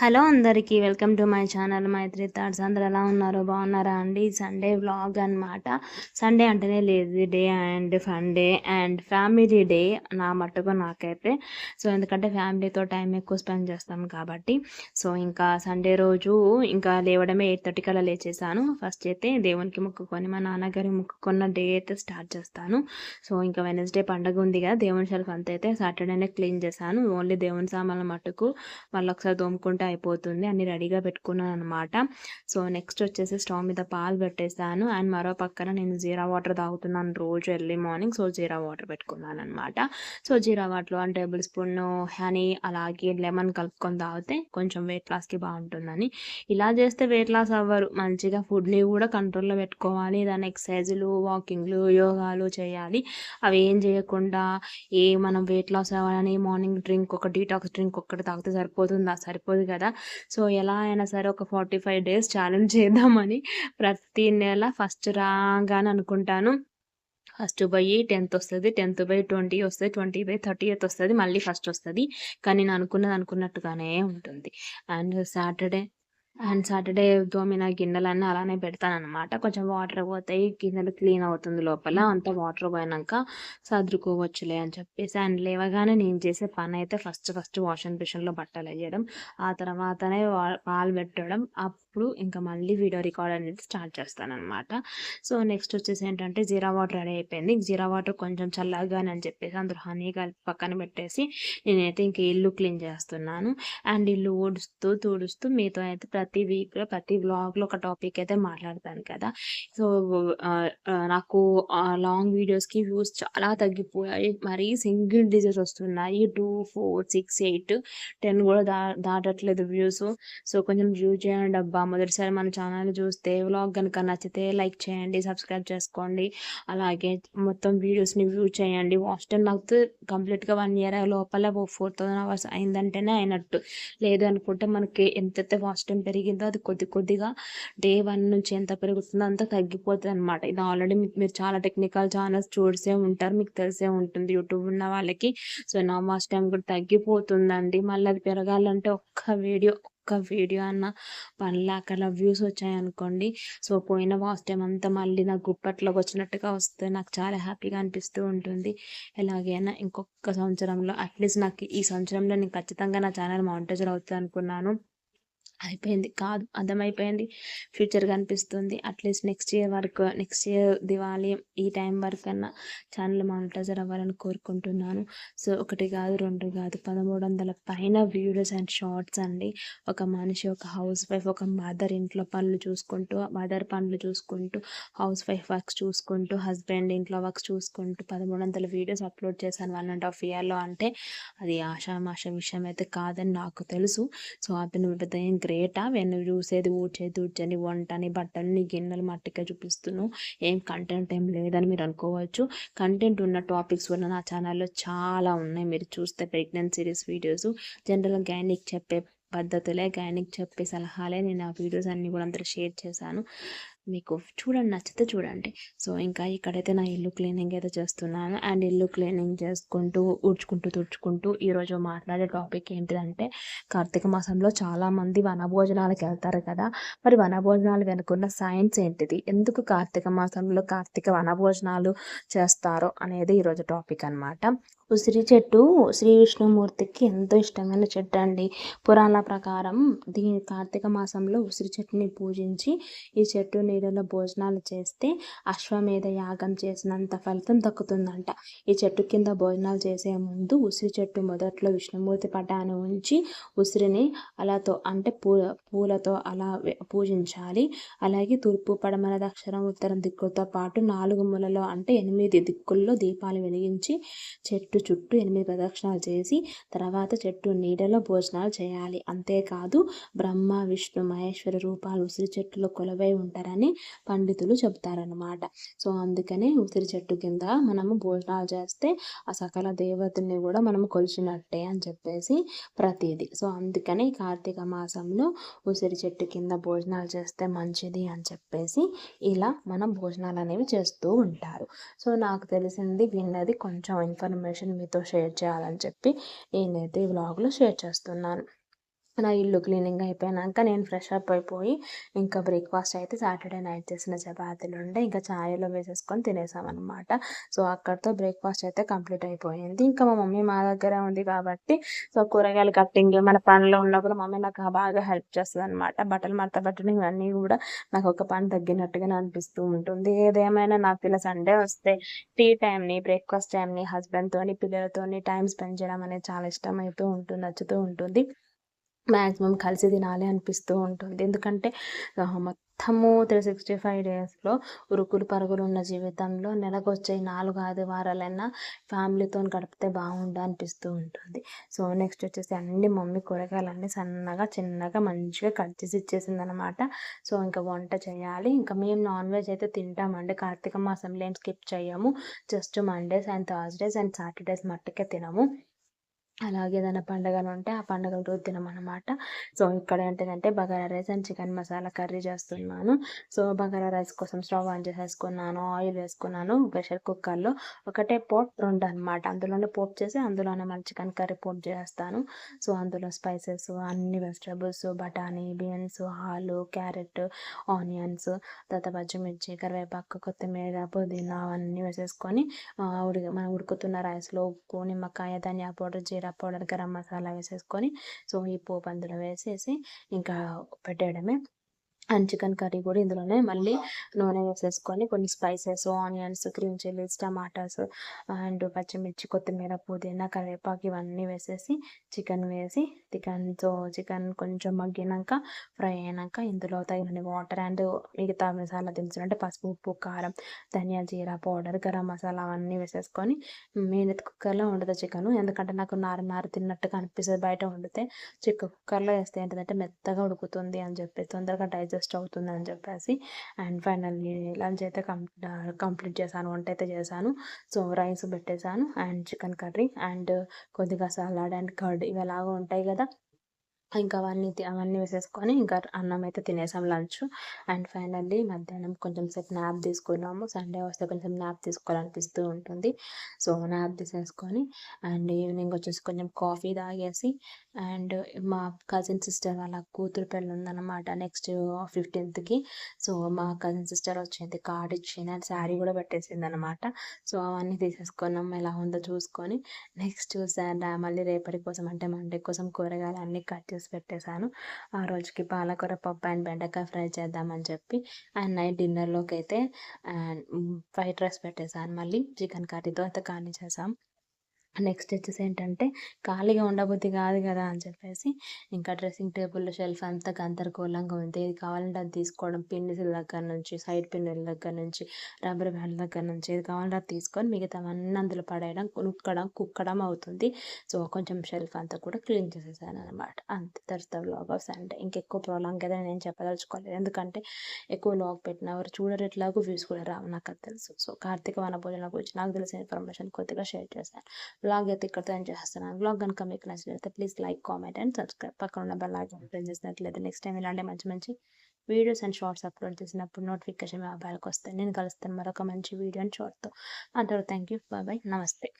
Hello అందరికీ welcome to my channel Maitri thoughts. అందరు ఎలా ఉన్నారు? బాగున్నారా అండి? సండే వ్లాగ్ అనమాట సండే అంటేనే lazy day and fun day and family day నా మట్టుకు నాకైతే. సో ఎందుకంటే ఫ్యామిలీతో టైం ఎక్కువ స్పెండ్ చేస్తాం కాబట్టి. సో ఇంకా సండే రోజు ఇంకా లేవడమే ఎయిట్ థర్టీ అలా లేచేసాను ఫస్ట్ అయితే దేవునికి మొక్కుకొని మా నాన్నగారి మొక్కుకున్న డే అయితే స్టార్ట్ చేస్తాను. సో ఇంకా వెనస్డే పండగ ఉంది కదా దేవుని షెల్ఫ్ అంత అయితే సాటర్డేనే క్లీన్ చేశాను. ఓన్లీ దేవుని సామాన్ల మట్టుకు మళ్ళీ ఒకసారి దోముకుంటే అయిపోతుంది. అన్ని రెడీగా పెట్టుకున్నాను అనమాట సో నెక్స్ట్ వచ్చేసి స్టవ్ మీద పాలు పెట్టేసాను అండ్ మరో పక్కన నేను జీరా వాటర్ తాగుతున్నాను రోజు early morning. So jeera water పెట్టుకున్నాను అనమాట so jeera water one tablespoon honey అలాగే లెమన్ కలుపుకొని తాగితే కొంచెం వెయిట్ లాస్కి బాగుంటుందని. ఇలా చేస్తే వెయిట్ లాస్ అవ్వరు. మంచిగా ఫుడ్ని కూడా కంట్రోల్లో పెట్టుకోవాలి. దాని ఎక్సర్సైజులు వాకింగ్లు యోగాలు చేయాలి. అవి ఏం చేయకుండా ఏ మనం వెయిట్ లాస్ అవ్వాలని మార్నింగ్ డ్రింక్ ఒక డీటాక్స్ డ్రింక్ ఒక్కటి తాగితే సరిపోతుందా? సరిపోదు కదా. సో ఎలా అయినా సరే ఒక ఫార్టీ ఫైవ్ డేస్ ఛాలెంజ్ చేద్దామని ప్రతి నెల ఫస్ట్ రాగానే అనుకుంటాను. ఫస్ట్ బై టెన్త్ వస్తుంది టెన్త్ బై ట్వంటీ వస్తుంది ట్వంటీ బై థర్టీ ఎయిత్ వస్తుంది మళ్ళీ ఫస్ట్ వస్తుంది. కానీ నేను అనుకున్నది అనుకున్నట్టుగానే ఉంటుంది. అండ్ సాటర్డే అండ్ సాటర్డే దోమిన గిన్నెలన్నీ అలానే పెడతాను అనమాట కొంచెం వాటర్ పోతాయి గిన్నెలు క్లీన్ అవుతుంది లోపల అంత వాటర్ పోయినాక సర్దుకోవచ్చులే అని చెప్పేసి అండ్ లేవగానే నేను చేసే పని అయితే ఫస్ట్ ఫస్ట్ వాషింగ్ మిషన్లో బట్టలు వేయడం ఆ తర్వాతనే పాలు పెట్టడం అప్పుడు ఇంకా మళ్ళీ వీడియో రికార్డ్ అనేది స్టార్ట్ చేస్తాను అనమాట సో నెక్స్ట్ వచ్చేసి ఏంటంటే జీరా వాటర్ రెడీ అయిపోయింది. జీరా వాటర్ కొంచెం చల్లగానే అని చెప్పేసి అందులో హనీ కలిపి పక్కన పెట్టేసి నేనైతే ఇంకా ఇల్లు క్లీన్ చేస్తున్నాను. అండ్ ఇల్లు ఊడుస్తూ తుడుస్తూ మీతో అయితే ప్రతి వీక్లో ప్రతి వ్లాగ్లో ఒక టాపిక్ అయితే మాట్లాడతాను కదా. సో నాకు లాంగ్ వీడియోస్కి వ్యూస్ చాలా తగ్గిపోయాయి. మరీ సింగిల్ డిజిట్ వస్తున్నాయి. Two four six eight ten కూడా దా దాటట్లేదు వ్యూస్. సో కొంచెం వ్యూ చేయండి డబ్బా మొదటిసారి మన ఛానల్ చూస్తే వ్లాగ్ కనుక నచ్చితే లైక్ చేయండి సబ్స్క్రైబ్ చేసుకోండి. అలాగే మొత్తం వీడియోస్ని వ్యూ చేయండి. వాచ్ టైం నాకు కంప్లీట్గా వన్ ఇయర్ లోపల ఫోర్ థౌసండ్ అవర్స్ అయిందంటేనే అయినట్టు. లేదు అనుకుంటే మనకి ఎంతైతే వాచ్ టైం పెరిగిందో అది కొద్ది కొద్దిగా డే వన్ నుంచి ఎంత పెరుగుతుందో అంత తగ్గిపోతుంది అనమాట ఇది ఆల్రెడీ మీరు చాలా టెక్నికల్ ఛానల్స్ చూసే ఉంటారు మీకు తెలిసే ఉంటుంది. యూట్యూబ్ ఉన్న వాళ్ళకి. సో నా వాచ్ టైం కూడా తగ్గిపోతుందండి. మళ్ళీ అది పెరగాలంటే ఒక్క వీడియో ఒక్క వీడియో అన్న వన్ ల్యాక్ అలా వ్యూస్ వచ్చాయనుకోండి సో పోయిన వాస్ టైం అంతా మళ్ళీ నాకు గుప్పట్లోకి వచ్చినట్టుగా వస్తే నాకు చాలా హ్యాపీగా అనిపిస్తూ ఉంటుంది. ఎలాగైనా ఇంకొక సంవత్సరంలో అట్లీస్ట్ నాకు ఈ సంవత్సరంలో నేను ఖచ్చితంగా నా ఛానల్ మానిటైజర్ అవుతుంది అనుకున్నాను. అయిపోయింది. కాదు అర్థమైపోయింది. ఫ్యూచర్ కనిపిస్తుంది. అట్లీస్ట్ నెక్స్ట్ ఇయర్ వరకు నెక్స్ట్ ఇయర్ దివాళీ ఈ టైం వరకు అన్నా ఛానల్ మానిటైజర్ అవ్వాలని కోరుకుంటున్నాను. సో ఒకటి కాదు రెండు కాదు పదమూడు వందల పైన వీడియోస్ అండ్ షార్ట్స్ అండి. ఒక మనిషి ఒక హౌస్ వైఫ్ ఒక మదర్ ఇంట్లో పనులు చూసుకుంటూ మదర్ పనులు చూసుకుంటూ హౌస్ వైఫ్ వర్క్స్ చూసుకుంటూ హస్బెండ్ ఇంట్లో వర్క్స్ చూసుకుంటూ పదమూడు వందల వీడియోస్ అప్లోడ్ చేశాను వన్ అండ్ హాఫ్ ఇయర్లో. అంటే అది ఆషామాష విషయం అయితే కాదని నాకు తెలుసు. సో అతను పెద్ద ఏం గ్రేటా వెన్ను చూసేది ఊడ్చేది ఊడ్చని వంటని బట్టలని గిన్నెలు మట్టిగా చూపిస్తున్నావు ఏం కంటెంట్ ఏం లేదని మీరు అనుకోవచ్చు. కంటెంట్ ఉన్న టాపిక్స్ వల్ల నా ఛానల్లో చాలా ఉన్నాయి. మీరు చూస్తే pregnancy series videos general gynaec చెప్పే పద్ధతులే గైనిక్ చెప్పే సలహాలే. నేను ఆ వీడియోస్ అన్నీ కూడా అందరూ షేర్ చేశాను. మీకు చూడండి నచ్చితే చూడండి. సో ఇంకా ఇక్కడైతే నా ఇల్లు క్లీనింగ్ అయితే చేస్తున్నాను. అండ్ ఇల్లు క్లీనింగ్ చేసుకుంటూ ఊడ్చుకుంటూ తుడుచుకుంటూ ఈరోజు మాట్లాడే టాపిక్ ఏంటిదంటే కార్తీక మాసంలో చాలామంది వనభోజనాలకు వెళ్తారు కదా. మరి వనభోజనాలు వెనుకున్న సైన్స్ ఏంటిది? ఎందుకు కార్తీక మాసంలో కార్తీక వనభోజనాలు చేస్తారో అనేది ఈరోజు టాపిక్ అనమాట ఉసిరి చెట్టు శ్రీ విష్ణుమూర్తికి ఎంతో ఇష్టమైన చెట్టు అండి. పురాణ ప్రకారం దీని కార్తీక మాసంలో ఉసిరి చెట్టుని పూజించి ఈ చెట్టుని నీడలో భోజనాలు చేస్తే అశ్వమేధ యాగం చేసినంత ఫలితం దక్కుతుందంట. ఈ చెట్టు కింద భోజనాలు చేసే ముందు ఉసిరి చెట్టు మొదట్లో విష్ణుమూర్తి పటాన్ని ఉంచి ఉసిరిని అలాతో అంటే పూల పూలతో అలా పూజించాలి. అలాగే తూర్పు పడమర దక్షిణం ఉత్తరం దిక్కులతో పాటు నాలుగు మూలలో అంటే ఎనిమిది దిక్కుల్లో దీపాలు వెలిగించి చెట్టు చుట్టూ ఎనిమిది ప్రదక్షిణాలు చేసి తర్వాత చెట్టు నీడలో భోజనాలు చేయాలి. అంతేకాదు బ్రహ్మ విష్ణు మహేశ్వర రూపాలు ఉసిరి చెట్టులో కొలవై ఉంటారని పండితులు చెబుతారనమాట సో అందుకనే ఉసిరి చెట్టు కింద మనము భోజనాలు చేస్తే ఆ సకల దేవతల్ని కూడా మనము కొలిచినట్టే అని చెప్పేసి ప్రతిదీ. సో అందుకని కార్తీక మాసంలో ఉసిరి చెట్టు కింద భోజనాలు చేస్తే మంచిది అని చెప్పేసి ఇలా మనం భోజనాలు అనేవి చేస్తూ ఉంటారు. సో నాకు తెలిసింది విన్నది కొంచెం ఇన్ఫర్మేషన్ మీతో షేర్ చేయాలని చెప్పి నేనైతే ఈ వ్లాగ్లో షేర్ చేస్తున్నాను. నా ఇల్లు క్లీనింగ్ అయిపోయినాక నేను ఫ్రెష్ అప్ అయిపోయి ఇంకా బ్రేక్ఫాస్ట్ అయితే సాటర్డే నైట్ చేసిన చపాతీలు ఉండే. ఇంకా ఛాయలో వేసేసుకొని తినేసామన్నమాట. సో అక్కడితో బ్రేక్ఫాస్ట్ అయితే కంప్లీట్ అయిపోయింది. ఇంకా మా మమ్మీ మా దగ్గర ఉంది కాబట్టి సో కూరగాయలు కట్టింగ్ మన పనిలో ఉన్నప్పుడు మమ్మీ నాకు బాగా హెల్ప్ చేస్తుంది అనమాట బట్టలు మడత పెట్టడం ఇవన్నీ కూడా నాకు ఒక పని తగ్గినట్టుగా అనిపిస్తూ ఉంటుంది. ఏదేమైనా నాకు ఇలా సండే వస్తే టీ టైంని బ్రేక్ఫాస్ట్ టైంని హస్బెండ్తోని పిల్లలతోని టైం స్పెండ్ చేయడం అనేది చాలా ఇష్టం అవుతూ ఉంటుంది నచ్చుతూ ఉంటుంది. మ్యాక్సిమం కలిసి తినాలి అనిపిస్తూ ఉంటుంది. ఎందుకంటే మొత్తము త్రీ సిక్స్టీ ఫైవ్ డేస్లో ఉరుకులు పరుగులు ఉన్న జీవితంలో నెలకు వచ్చే నాలుగు ఆదివారాలైనా ఫ్యామిలీతో గడిపితే బాగుండు అనిపిస్తూ ఉంటుంది. సో నెక్స్ట్ వచ్చేసి అన్ని మమ్మీ కూరగాయలన్నీ సన్నగా చిన్నగా మంచిగా కట్ చేసి ఇచ్చేసింది అనమాట సో ఇంకా వంట చేయాలి. ఇంకా మేము నాన్ వెజ్ అయితే తింటామండి. కార్తీక మాసంలో ఏం స్కిప్ చేయము. Just Mondays and Thursdays and Saturdays మట్టుకే తినము. అలాగే ఏదైనా పండుగలు ఉంటే ఆ పండుగల రోజు తినమన్నమాట సో ఇక్కడ ఏంటంటే bagara rice and chicken masala curry చేస్తున్నాను. సో బగారా రైస్ కోసం స్టవ్ ఆన్ చేసేసుకున్నాను ఆయిల్ వేసుకున్నాను ప్రెషర్ కుక్కర్లో ఒకటే పోట్ రెండు అనమాట అందులోనే పోప్ చేసి అందులోనే మళ్ళీ చికెన్ కర్రీ పోప్ చేస్తాను. సో అందులో స్పైసెస్ అన్ని వెజిటబుల్స్ బఠానీ బీన్స్ ఆలు క్యారెట్ ఆనియన్స్ తర్వాత పచ్చిమిర్చి కరివేపాకు కొత్తిమీర పుదీనా అవన్నీ వేసేసుకొని ఉడికి మనం ఉడుకుతున్న రైస్లో ఉప్పు నిమ్మకాయ ధనియా పౌడర్ జీరా పౌడర్ గరం మసాలా వేసేసుకొని సో ఈ పోపు అందులో వేసేసి ఇంకా పెట్టేయడమే. అండ్ చికెన్ కర్రీ కూడా ఇందులోనే మళ్ళీ నూనె వేసేసుకొని కొన్ని spices onions green chillies tomatoes and పచ్చిమిర్చి కొత్తిమీర పుదీనా కరివేపాకు ఇవన్నీ వేసేసి చికెన్ వేసి చికెన్తో చికెన్ కొంచెం మగ్గినాక ఫ్రై అయినాక ఇందులో తగిన వాటర్ అండ్ మిగతా మసాలా దినుసులు అంటే పసుపు ఉప్పు కారం ధనియా జీరా పౌడర్ గరం మసాలా అవన్నీ వేసేసుకొని నేను కుక్కర్లో ఉండదు చికెన్. ఎందుకంటే నాకు నారు నారు తిన్నట్టుగా అనిపిస్తుంది బయట వండితే. చికెన్ కుక్కర్లో వేస్తే ఏంటంటే మెత్తగా ఉడుకుతుంది అని చెప్పి తొందరగా డైజెస్ట్ డైజెస్ట్ అవుతుంది అని చెప్పేసి అండ్ ఫైనల్లీ లంచ్ అయితే కంప్లీట్ చేశాను వంట అయితే చేశాను. సో రైస్ పెట్టేశాను అండ్ చికెన్ కర్రీ అండ్ కొద్దిగా సలాడ్ అండ్ కర్డ్ ఇవి ఎలాగో ఉంటాయి కదా. ఇంకా అవన్నీ అవన్నీ వేసేసుకొని ఇంకా అన్నం అయితే తినేసాం లంచ్. అండ్ ఫైనల్లీ మధ్యాహ్నం కొంచెం సేపు నాప్ తీసుకున్నాము. సండే వస్తే కొంచెం నాప్ తీసుకోవాలనిపిస్తూ ఉంటుంది. సో నాప్ తీసేసుకొని అండ్ ఈవినింగ్ వచ్చేసి కొంచెం కాఫీ తాగేసి అండ్ మా కజిన్ సిస్టర్ వాళ్ళ కూతురు పెళ్ళి ఉందన్నమాట నెక్స్ట్ ఫిఫ్టీన్త్కి సో మా కజిన్ సిస్టర్ వచ్చింది కార్డ్ ఇచ్చింది అండ్ శారీ కూడా పెట్టేసింది అనమాట సో అవన్నీ తీసేసుకున్నాం. ఎలా ఉందో చూసుకొని నెక్స్ట్ మళ్ళీ రేపటి కోసం అంటే మండే కోసం కూరగాయలు అన్నీ కట్ చేసి పెట్టేశాను. ఆ రోజుకి పాలకూర పప్పు అండ్ బెండకాయ ఫ్రై చేద్దామని చెప్పి అండ్ నైట్ డిన్నర్లోకి అయితే ఫ్రైడ్ రైస్ పెట్టేశాను. మళ్ళీ చికెన్ కర్రీతో అయితే కానీ చేసాం నెక్స్ట్ వచ్చేసి ఏంటంటే ఖాళీగా ఉండబుద్ధి కాదు కదా అని చెప్పేసి ఇంకా డ్రెస్సింగ్ టేబుల్ షెల్ఫ్ అంతా గందరగోళంగా ఉంది. ఏది కావాలంటే అది తీసుకోవడం పిన్నిల దగ్గర నుంచి సైడ్ పిన్నుల దగ్గర నుంచి రబ్బర్ బ్యాండ్ దగ్గర నుంచి ఏది కావాలంటే అది తీసుకొని మిగతావన్నీ అందులో పడేయడం కుక్కడం కుక్కడం అవుతుంది. సో కొంచెం షెల్ఫ్ అంతా కూడా క్లీన్ చేసేసాను అనమాట అంతే. దర్శ వ్లాగ్ ఆఫ్ సండే ఇంకెక్కువ ప్రాబ్లం కదా నేను చెప్పదలుచుకోలేదు. ఎందుకంటే ఎక్కువ లాగ్ పెట్టిన ఎవరు చూడరు ఎట్లాగో వ్యూస్ కూడా రావు. నాకు అది తెలుసు. సో కార్తీక వన భోజనం గురించి నాకు తెలిసిన ఇన్ఫర్మేషన్ కొద్దిగా షేర్ చేశాను బ్లాగ్ అయితే ఇక్కడితో ఎంజాయ్ చేస్తున్నాను బ్లాగ్ కనుక మీకు నచ్చినట్లయితే please like comment and subscribe పక్కన ఉన్న బెల్ ఐకాన్ ప్రెస్ చేసినట్లయితే నెక్స్ట్ టైం ఇలాంటి మంచి మంచి వీడియోస్ అండ్ షార్ట్స్ అప్లోడ్ చేసినప్పుడు నోటిఫికేషన్ మీ మొబైల్కి వస్తాయి నేను కలుస్తాను మరొక మంచి వీడియో అండ్ షార్ట్తో అందరూ థ్యాంక్ యూ బాయ్ బాయ్ నమస్తే